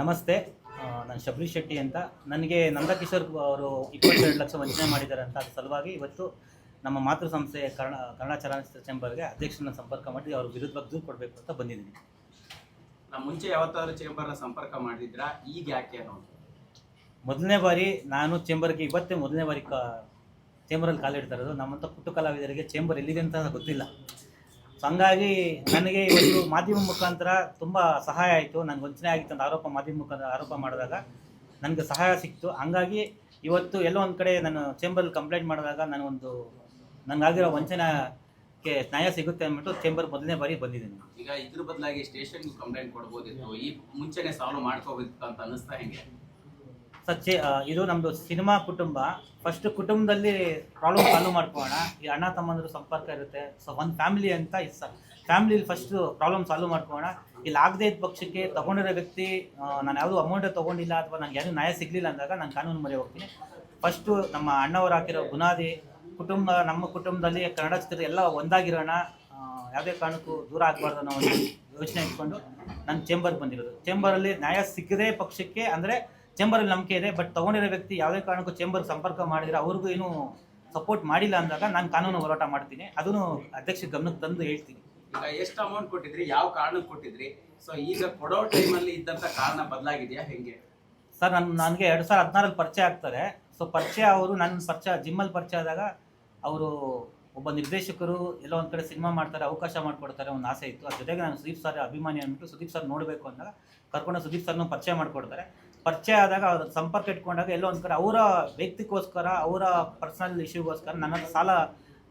ನಮಸ್ತೆ. ನಾನು ಶಬರಿ ಶೆಟ್ಟಿ ಅಂತ. ನನಗೆ ನಂದಕಿಶೋರ್ ಅವರು ಇಪ್ಪತ್ತೆರಡು ಲಕ್ಷ ವಂಚನೆ ಮಾಡಿದ್ದಾರೆ ಅಂತ ಅದ್ರ ಸಲುವಾಗಿ ಇವತ್ತು ನಮ್ಮ ಮಾತೃ ಸಂಸ್ಥೆ ಕನ್ನಡ ಕನ್ನಡ ಚಲನಚಿತ್ರ ಚೇಂಬರ್ಗೆ ಅಧ್ಯಕ್ಷನ ಸಂಪರ್ಕ ಮಾಡಿ ಅವ್ರ ವಿರುದ್ಧ ದೂರು ಕೊಡಬೇಕು ಅಂತ ಬಂದಿದ್ದೀನಿ. ನಾ ಮುಂಚೆ ಯಾವತ್ತಾದ್ರೂ ಚೇಂಬರ್ನ ಸಂಪರ್ಕ ಮಾಡಿದ್ರಾ? ಈಗ ಯಾಕೆ ಅನ್ನೋದು. ಮೊದಲನೇ ಬಾರಿ ನಾನು ಚೇಂಬರ್ಗೆ ಇವತ್ತೇ ಮೊದಲನೇ ಬಾರಿ ಕಾ ಚೇಂಬರಲ್ಲಿ ಕಾಲಿಡ್ತಾ ಇರೋದು. ನಮ್ಮಂಥ ಪುಟ್ಟ ಕಲಾವಿದರಿಗೆ ಚೇಂಬರ್ ಎಲ್ಲಿದೆ ಅಂತ ಗೊತ್ತಿಲ್ಲ. ಹಂಗಾಗಿ ನನಗೆ ಇವತ್ತು ಮಾಧ್ಯಮ ಮುಖಾಂತರ ತುಂಬ ಸಹಾಯ ಆಯಿತು. ನನಗೆ ವಂಚನೆ ಆಗಿತ್ತು ಅಂತ ಆರೋಪ ಮಾಧ್ಯಮ ಮುಖಾಂತರ ಆರೋಪ ಮಾಡಿದಾಗ ನನಗೆ ಸಹಾಯ ಸಿಕ್ತು. ಹಂಗಾಗಿ ಇವತ್ತು ಎಲ್ಲೋ ಒಂದು ಕಡೆ ನಾನು ಚೇಂಬರ್ ಕಂಪ್ಲೇಂಟ್ ಮಾಡಿದಾಗ ನನಗೊಂದು ನನಗಾಗಿರೋ ವಂಚನೆಗೆ ನ್ಯಾಯ ಸಿಗುತ್ತೆ ಅಂದ್ಬಿಟ್ಟು ಚೇಂಬರ್ ಮೊದಲನೇ ಬಾರಿ ಬಂದಿದ್ದೀನಿ. ಈಗ ಇದ್ರ ಬದಲಾಗಿ ಸ್ಟೇಷನ್ ಕಂಪ್ಲೇಂಟ್ ಕೊಡ್ಬೋದಿತ್ತು. ಈ ಮುಂಚೆನೆ ಸಾಲ್ವ್ ಮಾಡ್ಕೋಬೇಕಿತ್ತು ಅಂತ ಅನಿಸ್ತಾ ಹೆಂಗೆ? ಸಚ್ಚೆ ಇದು ನಮ್ಮದು ಸಿನಿಮಾ ಕುಟುಂಬ. ಫಸ್ಟ್ ಕುಟುಂಬದಲ್ಲಿ ಪ್ರಾಬ್ಲಮ್ ಸಾಲ್ವ್ ಮಾಡ್ಕೋಣ ಈ ಅಣ್ಣ ತಮ್ಮಂದ್ರು ಸಂಪರ್ಕ ಇರುತ್ತೆ. ಸೊ ಒಂದು ಫ್ಯಾಮಿಲಿ ಅಂತ ಫ್ಯಾಮಿಲಿ ಫಸ್ಟ್ ಪ್ರಾಬ್ಲಮ್ ಸಾಲ್ವ್ ಮಾಡ್ಕೋಣ ಇಲ್ಲಿ ಆಗದೇ ಇದ್ದ ಪಕ್ಷಕ್ಕೆ ತಗೊಂಡಿರೋ ವ್ಯಕ್ತಿ ನಾನು ಯಾವುದೂ ಅಮೌಂಟ್ ತಗೊಂಡಿಲ್ಲ ಅಥವಾ ನನಗೆ ಯಾರು ನ್ಯಾಯ ಸಿಗಲಿಲ್ಲ ಅಂದಾಗ ನಾನು ಕಾನೂನು ಮೊರೆ ಹೋಗ್ತೀನಿ. ಫಸ್ಟು ನಮ್ಮ ಅಣ್ಣವ್ರು ಹಾಕಿರೋ ಬುನಾದಿ, ಕುಟುಂಬ, ನಮ್ಮ ಕುಟುಂಬದಲ್ಲಿ ಕನ್ನಡ ಚಿತ್ರ ಎಲ್ಲ ಒಂದಾಗಿರೋಣ. ಯಾವುದೇ ಕಾರಣಕ್ಕೂ ದೂರ ಆಗಬಾರ್ದು ಅನ್ನೋ ಒಂದು ಯೋಚನೆ ಇಟ್ಕೊಂಡು ನಾನು ಚೇಂಬರ್ಗೆ ಬಂದಿರೋದು. ಚೇಂಬರಲ್ಲಿ ನ್ಯಾಯ ಸಿಗದೇ ಪಕ್ಷಕ್ಕೆ ಅಂದರೆ ಚೇಂಬರಲ್ಲಿ ನಂಬಿಕೆ ಇದೆ ಬಟ್ ತಗೊಂಡಿರೋ ವ್ಯಕ್ತಿ ಯಾವುದೇ ಕಾರಣಕ್ಕೂ ಚೇಂಬರ್ ಸಂಪರ್ಕ ಮಾಡಿದ್ರೆ ಅವ್ರಿಗೂ ಏನು ಸಪೋರ್ಟ್ ಮಾಡಿಲ್ಲ ಅಂದಾಗ ನಾನು ಕಾನೂನು ಹೋರಾಟ ಮಾಡ್ತೀನಿ. ಅದನ್ನು ಅಧ್ಯಕ್ಷ ಗಮನಕ್ಕೆ ತಂದು ಹೇಳ್ತೀನಿ. ಈಗ ಎಷ್ಟು ಅಮೌಂಟ್ ಕೊಟ್ಟಿದ್ರಿ ಯಾವ ಕಾರಣಕ್ಕೆ ಕೊಟ್ಟಿದ್ರಿ? ಸೊ ಈಗ ಕೊಡೋ ಟೈಮಲ್ಲಿ ಇದ್ದಂತ ಕಾರಣ ಬದಲಾಗಿದೆಯಾ? ಹೆಂಗೆ? ಸರ್ ನನ್ನ ನನಗೆ ಎರಡು ಸಾವಿರದ ಹದಿನಾರಲ್ಲಿ ಪರಿಚಯ ಆಗ್ತಾರೆ. ಸೊ ಪರಿಚಯ ಅವರು ನನ್ನ ಪರಿಚಯ ಜಿಮ್ಮಲ್ಲಿ ಪರಿಚಯ ಆದಾಗ ಅವರು ಒಬ್ಬ ನಿರ್ದೇಶಕರು ಎಲ್ಲ ಒಂದು ಕಡೆ ಸಿನಿಮಾ ಮಾಡ್ತಾರೆ ಅವಕಾಶ ಮಾಡಿಕೊಡ್ತಾರೆ ಒಂದು ಆಸೆ ಇತ್ತು. ಅದ್ರ ಜೊತೆಗೆ ನಾನು ಸುದೀಪ್ ಸರ್ ಅಭಿಮಾನಿ ಅಂದ್ಬಿಟ್ಟು ಸುದೀಪ್ ಸರ್ ನೋಡಬೇಕು ಅಂದಾಗ ಕರ್ಕೊಂಡು ಸುದೀಪ್ ಸರ್ನ ಪರಿಚಯ ಮಾಡಿಕೊಡ್ತಾರೆ. ಪರಿಚಯ ಆದಾಗ ಅವ್ರ ಸಂಪರ್ಕ ಇಟ್ಕೊಂಡಾಗ ಎಲ್ಲೋ ಒಂದು ಕಡೆ ಅವರ ವ್ಯಕ್ತಿಗೋಸ್ಕರ, ಅವರ ಪರ್ಸನಲ್ ಇಶ್ಯೂಗೋಸ್ಕರ ನನ್ನ ಸಾಲ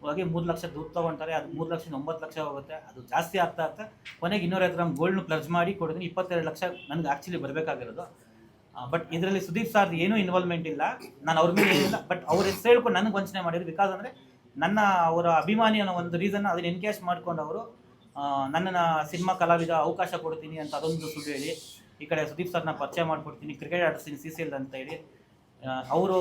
ಹೋಗಿ ಮೂರು ಲಕ್ಷ ದುಡ್ಡು ತೊಗೊಳ್ತಾರೆ ಅದು ಮೂರು ಲಕ್ಷ ಒಂಬತ್ತು ಲಕ್ಷ ಹೋಗುತ್ತೆ. ಅದು ಜಾಸ್ತಿ ಆಗ್ತಾ ಆಗ್ತಾ ಕೊನೆಗೆ ಇನ್ನೂರೈವತ್ತು ಗ್ರಾಮ್ ಗೋಲ್ಡ್ನ ಪ್ಲಸ್ ಮಾಡಿ ಕೊಡ್ತೀನಿ ಇಪ್ಪತ್ತೆರಡು ಲಕ್ಷ ನನಗೆ ಆ್ಯಕ್ಚುಲಿ ಬರಬೇಕಾಗಿರೋದು. ಬಟ್ ಇದರಲ್ಲಿ ಸುದೀಪ್ ಸರ್ ಏನೂ ಇನ್ವಾಲ್ವ್ಮೆಂಟ್ ಇಲ್ಲ. ನಾನು ಅವ್ರ ಮೇಲೆ ಏನಿಲ್ಲ. ಬಟ್ ಅವ್ರ ಹೆಸರು ಹೇಳ್ಕೊಂಡು ನನಗೆ ವಂಚನೆ ಮಾಡಿದ್ರು. ಬಿಕಾಸ್ ಅಂದರೆ ನನ್ನ, ಅವರ ಅಭಿಮಾನಿ ಅನ್ನೋ ಒಂದು ರೀಸನ್ ಅದನ್ನ ಎನ್ಕ್ಯಾಶ್ ಮಾಡ್ಕೊಂಡು ಅವರು ನನ್ನನ್ನು ಸಿನಿಮಾ ಕಲಾವಿದ ಅವಕಾಶ ಕೊಡ್ತೀನಿ ಅಂತ ಅದೊಂದು ಸುಳ್ಳು ಹೇಳಿ. ಈ ಕಡೆ ಸುದೀಪ್ ಸರ್ನ ಪರಿಚಯ ಮಾಡಿಕೊಡ್ತೀನಿ. ಕ್ರಿಕೆಟ್ ಆಡಿಸ್ತೀನಿ ಸಿ ಸಿ ಎಲ್ ಅಂತ ಹೇಳಿ. ಅವರು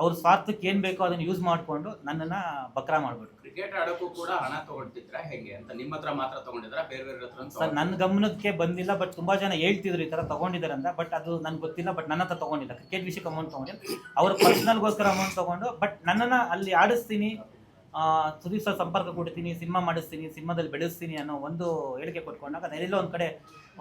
ಅವ್ರ ಸ್ವಾರ್ಥಕ್ಕೆ ಏನು ಬೇಕೋ ಅದನ್ನು ಯೂಸ್ ಮಾಡಿಕೊಂಡು ನನ್ನನ್ನು ಬಕ್ರಾ ಮಾಡಿಬಿಟ್ರು. ಕ್ರಿಕೆಟ್ ಆಡೋಕ್ಕೂ ಕೂಡ ಹಣ ತಗೊಳ್ತಿದ್ರ ಹೇಗೆ ಅಂತ? ನಿಮ್ಮ ಹತ್ರ ಮಾತ್ರ ತಗೊಂಡಿದ್ರ? ಬೇರೆ ಬೇರೆ ಹತ್ರ ಸರ್ ನನ್ನ ಗಮನಕ್ಕೆ ಬಂದಿಲ್ಲ ಬಟ್ ತುಂಬಾ ಜನ ಹೇಳ್ತಿದ್ರು ಈ ತರ ತಗೊಂಡಿದ್ದಾರೆ ಅಂತ ಬಟ್ ಅದು ನನ್ಗೆ ಗೊತ್ತಿಲ್ಲ ಬಟ್ ನನ್ನ ಹತ್ರ ತಗೊಂಡಿಲ್ಲ. ಕ್ರಿಕೆಟ್ ವಿಷಯಕ್ಕೆ ಅಮೌಂಟ್ ತಗೊಂಡಿಲ್ಲ. ಅವ್ರ ಪರ್ಸನಲ್ಗೋಸ್ಕರ ಅಮೌಂಟ್ ತಗೊಂಡು ಬಟ್ ನನ್ನನ್ನ ಅಲ್ಲಿ ಆಡಿಸ್ತೀನಿ. ಸುದೀಪ್ ಸರ್ ಸಂಪರ್ಕ ಕೊಡ್ತೀನಿ ಸಿನಿಮಾ ಮಾಡಿಸ್ತೀನಿ ಸಿನಿಮಾದಲ್ಲಿ ಬೆಳೆಸ್ತೀನಿ ಅನ್ನೋ ಒಂದು ಹೇಳಿಕೆ ಕೊಟ್ಕೊಂಡಾಗ ಎಲ್ಲೋ ಒಂದು ಕಡೆ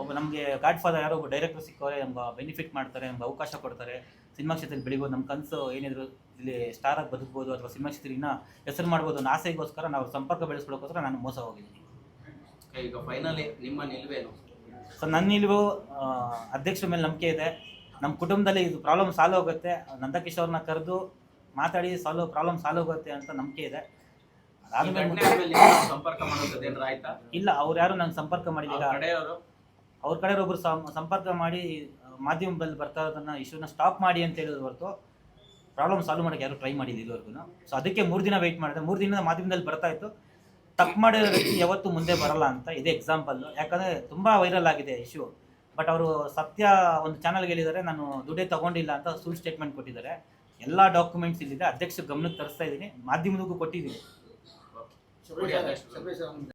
ಒಬ್ಬ ನಮಗೆ ಗಾಡ್ ಫಾದರ್ ಯಾರೋ ಒಬ್ಬ ಡೈರೆಕ್ಟರ್ ಸಿಕ್ಕವ್ರೆ ನಮ್ಗೆ ಬೆನಿಫಿಟ್ ಮಾಡ್ತಾರೆ ನಮ್ಗೆ ಅವಕಾಶ ಕೊಡ್ತಾರೆ. ಸಿನಿಮಾ ಕ್ಷೇತ್ರದಲ್ಲಿ ಬೆಳಿಬೋದು ನಮ್ಮ ಕನಸು ಏನಿದ್ರು ಇಲ್ಲಿ ಸ್ಟಾರ್ ಆಗಿ ಬದುಕ್ಬೋದು ಅಥವಾ ಸಿನಿಮಾ ಕ್ಷೇತ್ರ ಇನ್ನೂ ಹೆಸರು ಮಾಡ್ಬೋದು ಅನ್ನೋ ಆಸೆಗೋಸ್ಕರ ನಾವು ಸಂಪರ್ಕ ಬೆಳೆಸ್ಕೊಳ್ಳೋಕೋಸ್ಕರ ನಾನು ಮೋಸ ಹೋಗಿದ್ದೀನಿ. ಈಗ ಫೈನಲಿ ನಿಮ್ಮ ನಿಲುವೇನು? ಸೊ ನನ್ನ ನಿಲುವು ಅಧ್ಯಕ್ಷರ ಮೇಲೆ ನಂಬಿಕೆ ಇದೆ. ನಮ್ಮ ಕುಟುಂಬದಲ್ಲಿ ಇದು ಪ್ರಾಬ್ಲಮ್ ಸಾಲ್ವ್ ಆಗುತ್ತೆ. ನಂದಕಿಶೋರ್ನ ಕರೆದು ಮಾತಾಡಿ ಸಾಲ್ವ್ ಪ್ರಾಬ್ಲಮ್ ಸಾಲ್ವ್ ಆಗುತ್ತೆ ಅಂತ ನಂಬಿಕೆ ಇದೆ. ಸಂಪರ್ಕ ಮಾಡೋದು ಏನಾರ ಆಯ್ತಾ? ಇಲ್ಲ ಅವ್ರು ಯಾರು ನಂಗೆ ಸಂಪರ್ಕ ಮಾಡಿಲ್ಲ. ಅವ್ರ ಕಡೆಯವರು? ಅವ್ರ ಕಡೆ ಒಬ್ರು ಸಂಪರ್ಕ ಮಾಡಿ ಮಾಧ್ಯಮದಲ್ಲಿ ಬರ್ತಾ ಇರೋದನ್ನ ಇಶ್ಯೂನ ಸ್ಟಾಪ್ ಮಾಡಿ ಅಂತ ಹೇಳಿದ್ರು ಹೊರತು ಪ್ರಾಬ್ಲಮ್ ಸಾಲ್ವ್ ಮಾಡೋಕೆ ಯಾರು ಟ್ರೈ ಮಾಡಿದ್ದು ಇದುವರೆಗೂ ಸೊ ಅದಕ್ಕೆ ಮೂರು ದಿನ ವೆಯ್ಟ್ ಮಾಡಿದೆ. ಮೂರು ದಿನದ ಮಾಧ್ಯಮದಲ್ಲಿ ಬರ್ತಾ ಇತ್ತು. ತಪ್ಪು ಮಾಡಿರೋ ವ್ಯಕ್ತಿ ಯಾವತ್ತೂ ಮುಂದೆ ಬರಲ್ಲ ಅಂತ ಇದೆ ಎಕ್ಸಾಂಪಲ್ ಯಾಕಂದರೆ ತುಂಬ ವೈರಲ್ ಆಗಿದೆ ಇಶ್ಯೂ ಬಟ್ ಅವರು ಸತ್ಯ ಒಂದು ಚಾನಲ್ಗೆ ಹೇಳಿದ್ದಾರೆ ನಾನು ದುಡ್ಡೇ ತಗೊಂಡಿಲ್ಲ ಅಂತ ಸುಳ್ಳು ಸ್ಟೇಟ್ಮೆಂಟ್ ಕೊಟ್ಟಿದ್ದಾರೆ. ಎಲ್ಲ ಡಾಕ್ಯುಮೆಂಟ್ಸ್ ಇಲ್ಲಿದೆ. ಅಧ್ಯಕ್ಷ ಗಮನಕ್ಕೆ ತರಿಸ್ತಾ ಇದ್ದೀನಿ. ಮಾಧ್ಯಮದಕ್ಕೂ ಕೊಟ್ಟಿದ್ದೀನಿ. ಕೊಡಿ ಆದಷ್ಟು.